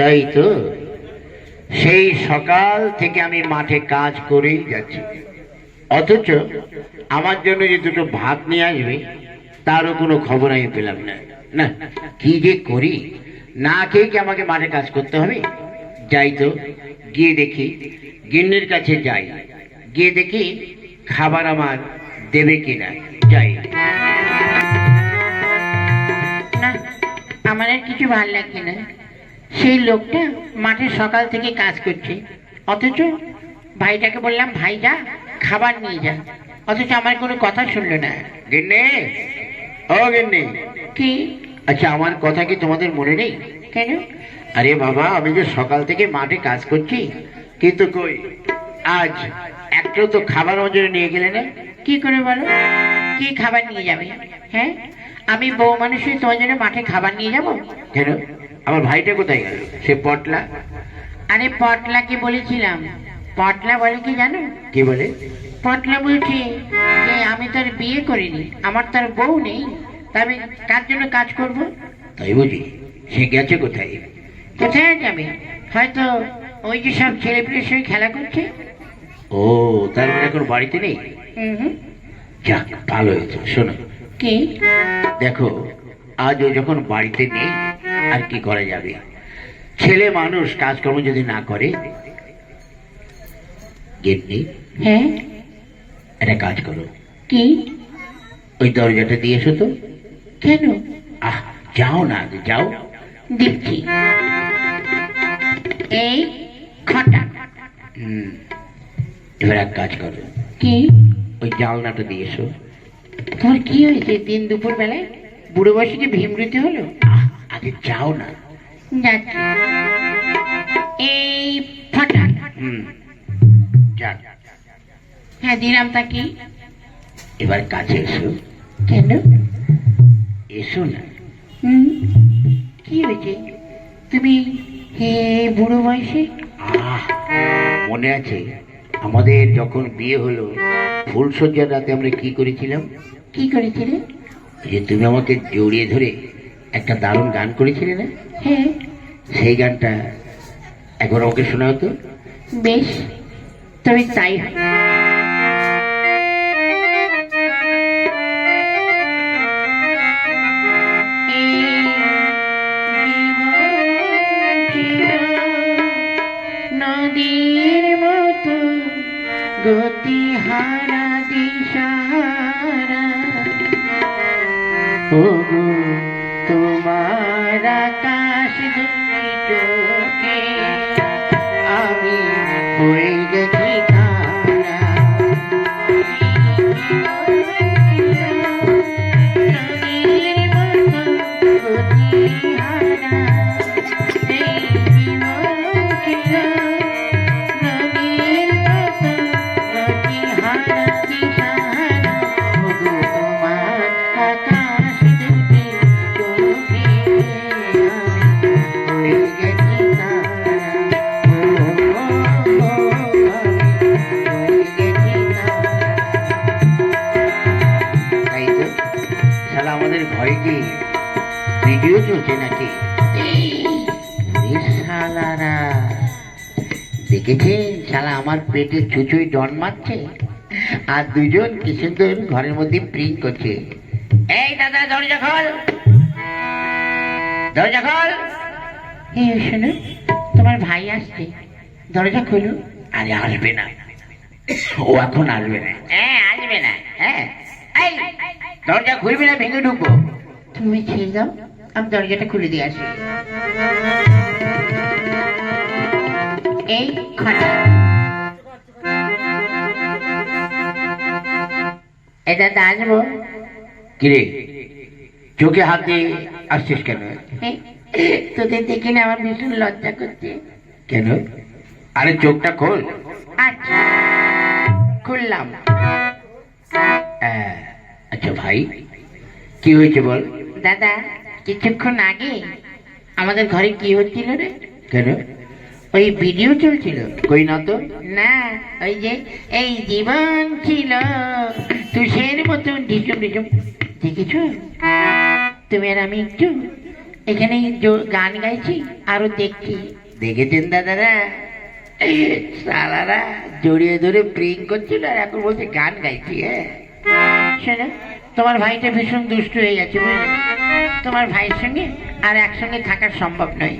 তাই তো? সেই সকাল থেকে আমি মাঠে কাজ করেই যাচ্ছি। অথচ আমার জন্য যে দুটো ভাত নিয়ে আসবে, তারও কোনো খবর আমি পেলাম না। না, কি যে করি? না খেয়ে কি আমাকে মাঠে কাজ করতে হবে? যাই তো, গিয়ে দেখি, গিন্নির কাছে যাই। গিয়ে দেখি খাবার আমার দেবে কিনা। যাই। না, আমার আর কিছু ভালো লাগে না। সেই লোকটা মাঠে সকাল থেকে কাজ করছে। অথচ ভাইটাকে বললাম ভাই যা খাবার নিয়ে যা। অথচ আমার কোনো কথা শুনলো না। গিন্নি ও গিন্নি। কি? আচ্ছা আমার কথা কি তোমাদের মনে নেই? কেন? আরে বাবা আমি যে সকাল থেকে মাঠে কাজ করছি কিন্তু কই? আজ একটাও তো খাবার আমার নিয়ে গেলে না। কি করে বলো? কি খাবার নিয়ে যাবে? হ্যাঁ? আমি বউ মানুষই তোমার জন্য মাঠে খাবার নিয়ে যাব? কেন? আমার ভাইটা কোথায় গেল? সে পটলা। আরে পটলাকে বলেছিলাম? পটলা বলে কি জানো? কি বলে? পটলা বলছে যে আমি তার বিয়ে করিনি আমার তার বউ নেই তা আমি কার জন্য কাজ করব? তাই বুঝি। সে গেছে কোথায়? কোথায় যাবে? হয়তো ওই যে সব ছেলে পেলের সঙ্গে খেলা করছে? ও তার মানে এখন বাড়িতে নেই। যাক ভালো হয়েছে। শোনো। কি? দেখো আজ ও যখন বাড়িতে নেই আর কি করা যাবে? ছেলে মানুষ কাজকর্ম যদি না করে গিন্নি হ্যাঁ? একটা কাজ করো। কি? ওই দরজাটা দিয়ে এসো তো। কেন? আহ যাও না যাও। দিচ্ছি এই খটা হুম এবার এক কাজ করো। কি? ওই জালনাটা দিয়ে এসো। তোর কি হয়েছে? দিন দুপুর বেলায়? বুড়ো বয়সে কি ভীমরুতি হলো? আগে যাও না। এই ফটা। যাক হ্যাঁ দিলাম তা এবার কাছে এসো। কেন? এসো না। কি হয়েছে? তুমি হে বুড়ো বয়সে? মনে আছে আমাদের যখন বিয়ে হলো ফুলসজ্জার রাতে আমরা কি করেছিলাম? কি করেছিলে? যে তুমি আমাকে জড়িয়ে ধরে একটা দারুণ গান করেছিলে না। হ্যাঁ। সেই গানটা একবার আমাকে শোনা হতো বেশ তবে তাই হয়। চোখে আমি হয়ে চলছে নাকি? শালারা। দেখেছেন? শালা, আমার পেটে চুচুই আর দুজন কি সুন্দর ঘরের মধ্যে করছে। এই দাদা, দরজা খোল। দরজা খোল। এই তোমার ভাই আসছে। দরজা খোলো। আরে, আসবে না। ও এখন আসবে না। হ্যাঁ আসবে না। হ্যাঁ। দরজা খুলবি না, ভেঙে ঢুকবো। তুমি ছেড়ে দাও। আমি দরজাটা খুলে দিয়ে আসি। এই খটা এটা আসব কিরে? চোখে হাত দিয়ে আসছিস কেন? তোদের দেখে না আমার ভীষণ লজ্জা করছে। কেন? আরে চোখটা খোল। আচ্ছা খুললাম। হ্যাঁ, আচ্ছা ভাই কি হয়েছে বল? দাদা কিছুক্ষণ আগে আমাদের ঘরে কি হচ্ছিল রে? কেন? ওই ভিডিও চলছিল। কই না তো? না ওই যে এই জীবন ছিল। তুষের মতন ঢিসুম ঢিসুম। দেখেছ? তুমি আর আমি একটু এখানে গান গাইছি আরও দেখছি। দেখেছেন দাদারা? সালারা জড়িয়ে ধরে প্রিং করছিল আর এখন বলছে গান গাইছি হ্যাঁ। শোনো তোমার ভাইটা ভীষণ দুষ্ট হয়ে গেছে বুঝলে? তোমার ভাইয়ের সঙ্গে আর একসঙ্গে থাকা সম্ভব নয়।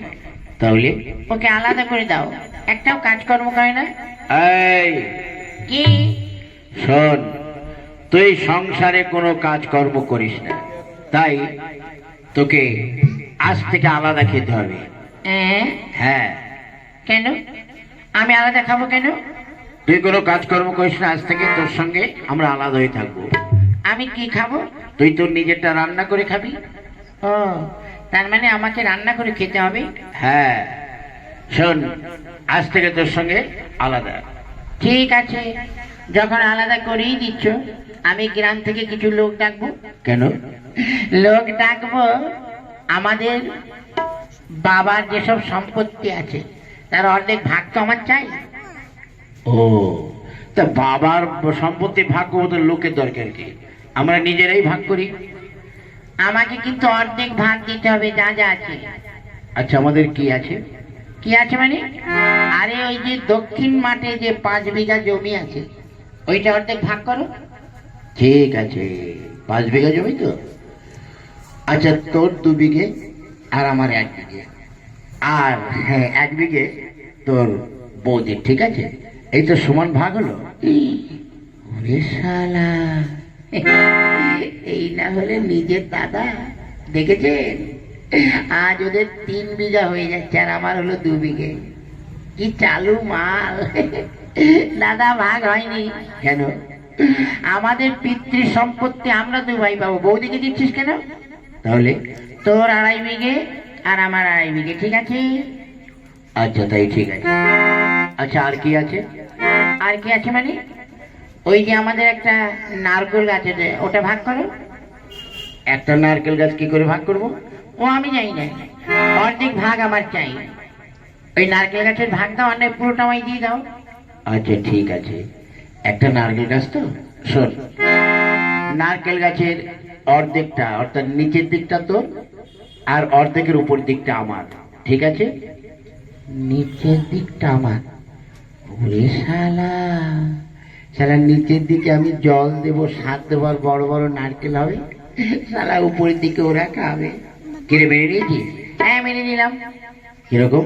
তাহলে? ওকে আলাদা করে দাও। একটাও কাজকর্ম করে না। এই। কি? শোন তুই সংসারে কোনো কাজকর্ম করিস না। তাই তোকে আজ থেকে আলাদা খেতে হবে। হ্যাঁ হ্যাঁ। কেন? আমি আলাদা খাব কেন? তুই কোনো কাজকর্ম করিস না আজ থেকে তোর সঙ্গে আমরা আলাদা হয়ে থাকব। আমি কি খাব? তুই তোর নিজেরটা রান্না করে খাবি। ও তার মানে আমাকে রান্না করে খেতে হবে? হ্যাঁ। শোন আজ থেকে তোর সঙ্গে আলাদা। ঠিক আছে। যখন আলাদা করেই দিচ্ছ আমি গ্রাম থেকে কিছু লোক ডাকবো। কেন? লোক ডাকবো আমাদের বাবার যেসব সম্পত্তি আছে তার অর্ধেক ভাগ তো আমার চাই। ও তা বাবার সম্পত্তি ভাগ তো লোকের দরকার কি? আমরা নিজেরাই ভাগ করি। আমাকে কিন্তু অর্ধেক ভাগ দিতে হবে যা যা আছে। আচ্ছা আমাদের কি আছে? কি আছে মানে? আরে ওই যে দক্ষিণ মাঠে যে পাঁচ বিঘা জমি আছে ওইটা অর্ধেক ভাগ করো। ঠিক আছে পাঁচ বিঘা জমি তো। আচ্ছা তোর দু বিঘে আর আমার এক বিঘে। আর হ্যাঁ এক বিঘে তোর বৌদির ঠিক আছে? এই তো সমান ভাগ হলো। ওরে শালা। এই না হলে নিজের দাদা, দেখেছেন? আজ ওদের তিন বিঘা হয়ে যাচ্ছে আর আমার হলো দু বিঘে। কি চালু মাল? দাদা ভাগ হয়নি। কেন? আমাদের পিতৃ সম্পত্তি আমরা দু ভাই পাবো বৌদিকে দিচ্ছিস কেন? তাহলে? তোর আড়াই বিঘে আর আমার আড়াই বিঘে, ঠিক আছে? আচ্ছা তাই ঠিক আছে। আচ্ছা আর কি আছে? আর কি আছে মানে? ওই যে আমাদের একটা নারকেল গাছ আছে ওটা ভাগ করো। একটা নারকেল গাছ কি করে ভাগ করব? ও আমি জানি না। অর্ধেক ভাগ আমার চাই। ওই নারকেল গাছের ভাগ দাও অনেক পুরোটা আমায় দিয়ে দাও। আচ্ছা ঠিক আছে। একটা নারকেল গাছ তো? শোন নারকেল গাছের অর্ধেকটা অর্থাৎ নিচের দিকটা তো আর অর্ধেকের উপর দিকটা আমার। ঠিক আছে? নিচের দিকটা আমার। ওরে শালা। শালা নিচের দিকে আমি জল দেব সাত দেবো আর বড় বড় নারকেল হবে। শালা উপরের দিকে ওরা খাবে। কিরে মেনে নিয়েছিস? হ্যাঁ মেনে নিলাম। কীরকম?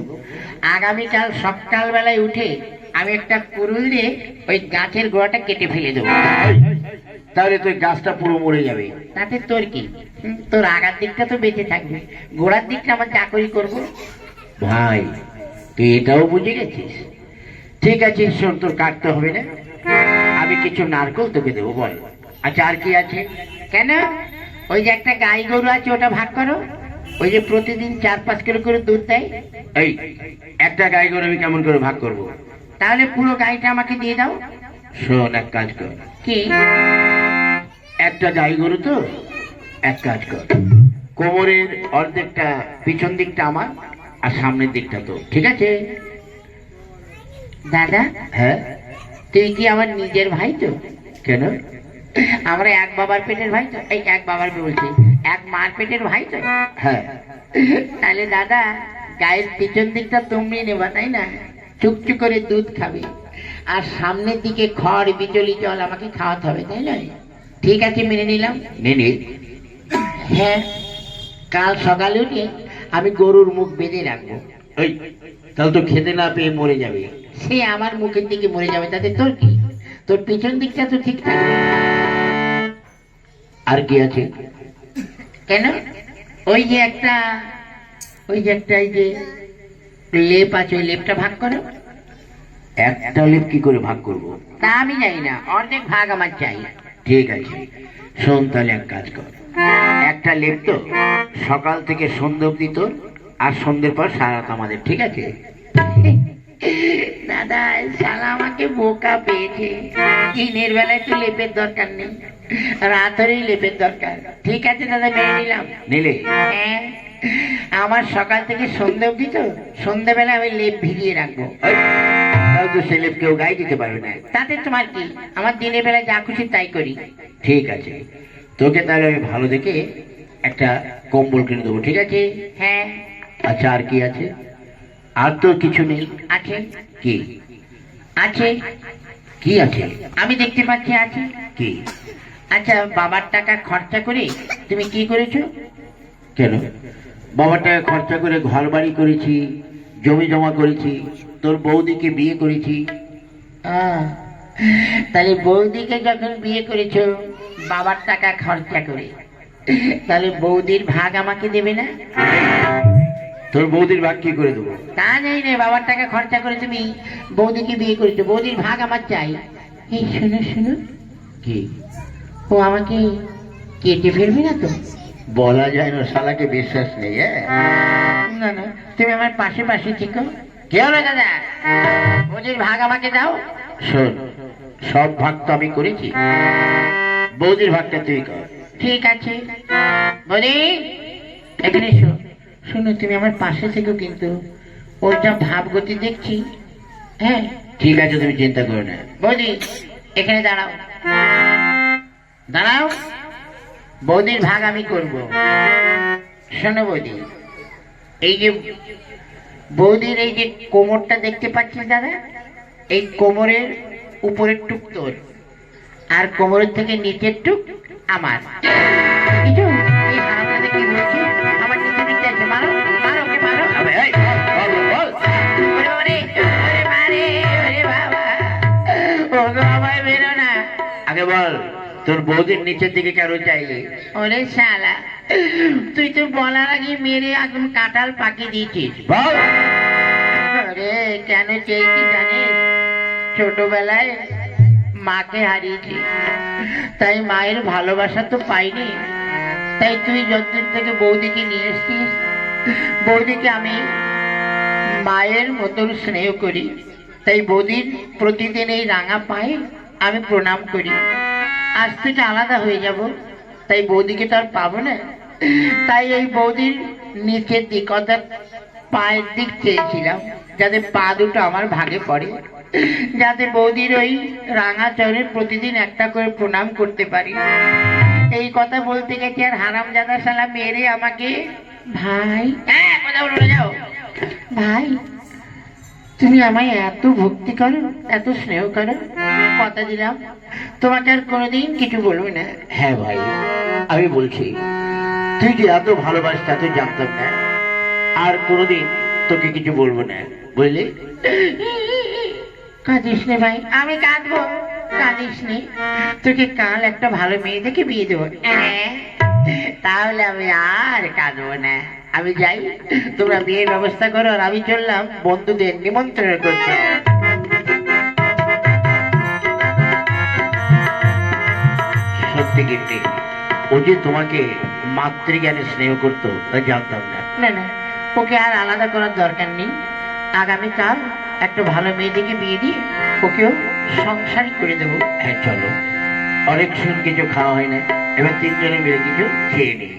আগামীকাল সকাল বেলায় উঠে আমি একটা কুরুল দিয়ে ওই গাছের গোড়াটা কেটে ফেলে দেবো। তাহলে তুই গাছটা পুরো মরে যাবে। তাতে তোর কি? হুম, তোর আগার দিকটা তো বেঁচে থাকবে। গোড়ার দিকটা আমার চাকরি করব। ভাই তুই এটাও বুঝে গেছিস? ঠিক আছে শোন তোর কাটতে হবে না। আমি কিছু নারকেল তোকে দেবো বল। আচ্ছা আর কি আছে? কেন? ওই যে একটা গাই গরু আছে ওটা ভাগ করো। ওই যে প্রতিদিন চার পাঁচ কিলো করে দুধ দেয়। এই একটা গাই গরু আমি কেমন করে ভাগ করব? তাহলে পুরো গাইটা আমাকে দিয়ে দাও। শোন এক কাজ কর। কি? একটা গাই গরু তো এক কাজ কর। কোমরের অর্ধেকটা পিছন দিকটা আমার আর সামনের দিকটা তো ঠিক আছে? দাদা? হ্যাঁ? তুই কি আমার নিজের ভাই তো? কেন? আমরা এক বাবার পেটের ভাই তো? এই এক বাবার বলছি এক মার পেটের ভাই তো? হ্যাঁ। তাহলে দাদা গায়ের পিছন দিকটা তুমি নেবা তাই না? চুকচুক করে দুধ খাবে। আর সামনের দিকে খড় বিচলি জল আমাকে খাওয়াতে হবে তাই নয়? ঠিক আছে মেনে নিলাম? নে নে। হ্যাঁ। কাল সকালে উঠে আমি গরুর মুখ বেঁধে রাখব। তাহলে তো খেতে না পেয়ে মরে যাবে। সে আমার মুখের দিকে মরে যাবে তাতে তোর কি? তোর পিছন দিকটা তো ঠিক আর কি আছে? কেন? ওই যে একটা ওই যে একটা এই যে লেপ আছে ওই লেপটা ভাগ করো। একটা লেপ কি করে ভাগ করব? তা আমি জানি না অর্ধেক ভাগ আমার চাই। ঠিক আছে শোন তাহলে এক কাজ কর। একটা লেপ তো সকাল থেকে সন্ধ্যে অব্দি তোর আর সন্ধ্যের পর সারা রাত আমাদের ঠিক আছে? দাদা শালা আমাকে বোকা পেয়েছে। দিনের বেলায় তো লেপের দরকার নেই। রাতেরই লেপের দরকার। ঠিক আছে দাদা মেনে নিলাম। নিলে। হ্যাঁ আমার সকাল থেকে সন্ধ্যে অবধি তো সন্ধ্যেবেলা আমি লেপ ভিজিয়ে রাখব। তাহলে তো সে লেপ কেউ গায়ে দিতে পারবে না। তাতে তোমার কি? আমার দিনের বেলা যা খুশি তাই করি। ঠিক আছে। তোকে তাহলে আমি ভালো দেখে একটা কম্বল কিনে দেবো ঠিক আছে? হ্যাঁ। আচ্ছা আর কি আছে? আর তো কিছু নেই। আছে? কি? আছে? কি আছে? আমি দেখতে পাচ্ছি আছে। কি? আচ্ছা বাবার টাকা খরচা করে তুমি কি করেছ? কেন? বাবার টাকা খরচা করে ঘর বাড়ি করেছি জমি জমা করেছি তোর বৌদিকে বিয়ে করেছি। তাহলে বৌদিকে যখন বিয়ে করেছ বাবার টাকা খরচা করে তাহলে বৌদির ভাগ আমাকে দেবে না? তোর বৌদির ভাগ কি করে দেবো? তা নেই রে বাবার টাকা খরচা করে তুমি বৌদিকে বিয়ে করেছ বৌদির ভাগ আমার চাই। এই শোনো শোনো। কি? ও আমাকে কেটে ফেলবে না তো? বলা যায় না শালাকে বিশ্বাস নেই হ্যাঁ? না না তুমি আমার পাশে পাশে থেকো। কেউ না দাদা? বৌদির ভাগ আমাকে দাও। শোন সব ভাগ তো আমি করেছি। বৌদির ভাগটা তুই কর। ঠিক আছে। বৌদি এখানে এসো। শোনো তুমি আমার পাশে থেকো কিন্তু। ওর যা ভাবগতি দেখছি। হ্যাঁ? ঠিক আছে তুমি চিন্তা করো না। বৌদি এখানে দাঁড়াও। দাঁড়াও। বৌদির ভাগ আমি করব। শোনো বৌদি এই যে বৌদির এই যে কোমরটা দেখতে পাচ্ছিস দাদা? এই কোমরের উপরের টুক তোর আর কোমরের থেকে নিচের টুক আমার। বুঝেছ? আগে বল তোর বৌদির নিচের দিকে কেন চাইলি ওরে শালা তুই তো বলার আগে মেরে একদম কাঁঠাল পাকিয়ে দিয়েছিস। বল। আরে কেন চেয়েছি জানিস? ছোটবেলায় মাকে হারিয়েছি। তাই মায়ের ভালোবাসা তো পাইনি। তাই তুই যতদিন থেকে বৌদিকে নিয়ে এসছিস বৌদিকে আমি মায়ের মতন স্নেহ করি। তাই বৌদির প্রতিদিন এই রাঙা পায়ে আমি প্রণাম করি। আজ থেকে আলাদা হয়ে যাব তাই বৌদিকে তো আর পাবো না। তাই এই বৌদির নিচের দিক অর্থাৎ পায়ের দিক চেয়েছিলাম যাতে পা দুটো আমার ভাগে পড়ে। যাতে বৌদির ওই রাঙা চরে প্রতিদিন একটা করে প্রণাম করতে পারি। এই কথা বলতে গেছি আর হারাম জাদা সালা মেরে আমাকে ভাই হ্যাঁ কথা বলে যাও। ভাই তুমি আমায় এত ভক্তি করো এত স্নেহ করো কথা দিলাম। তোমাকে আর কোনোদিন কিছু বলব না। হ্যাঁ ভাই আমি বলছি তুই যে এত ভালোবাসতে এত জানতাম না। আর কোনোদিন তোকে কিছু বলব না বুঝলি? কাঁদিস নে ভাই আমি কাঁদবো কাঁদিস নে। তোকে কাল একটা ভালো মেয়ে দেখে বিয়ে দেবো। তাহলে আমি আর কাঁদবো না। আমি যাই তোমরা বিয়ের ব্যবস্থা করো আর আমি চললাম বন্ধুদের নিমন্ত্রণ করতে। সত্যি কিন্তু ও যে তোমাকে মাতৃজ্ঞানে স্নেহ করতো তা জানতাম না। না না ওকে আর আলাদা করার দরকার নেই। আগামীকাল একটা ভালো মেয়ে দেখে বিয়ে দিয়ে ওকেও সংসারই করে দেবো। হ্যাঁ চলো। অনেক শুন কিছু খাওয়া হয় না। এবার তিনজনে মিলে কিছু খেয়ে নিই।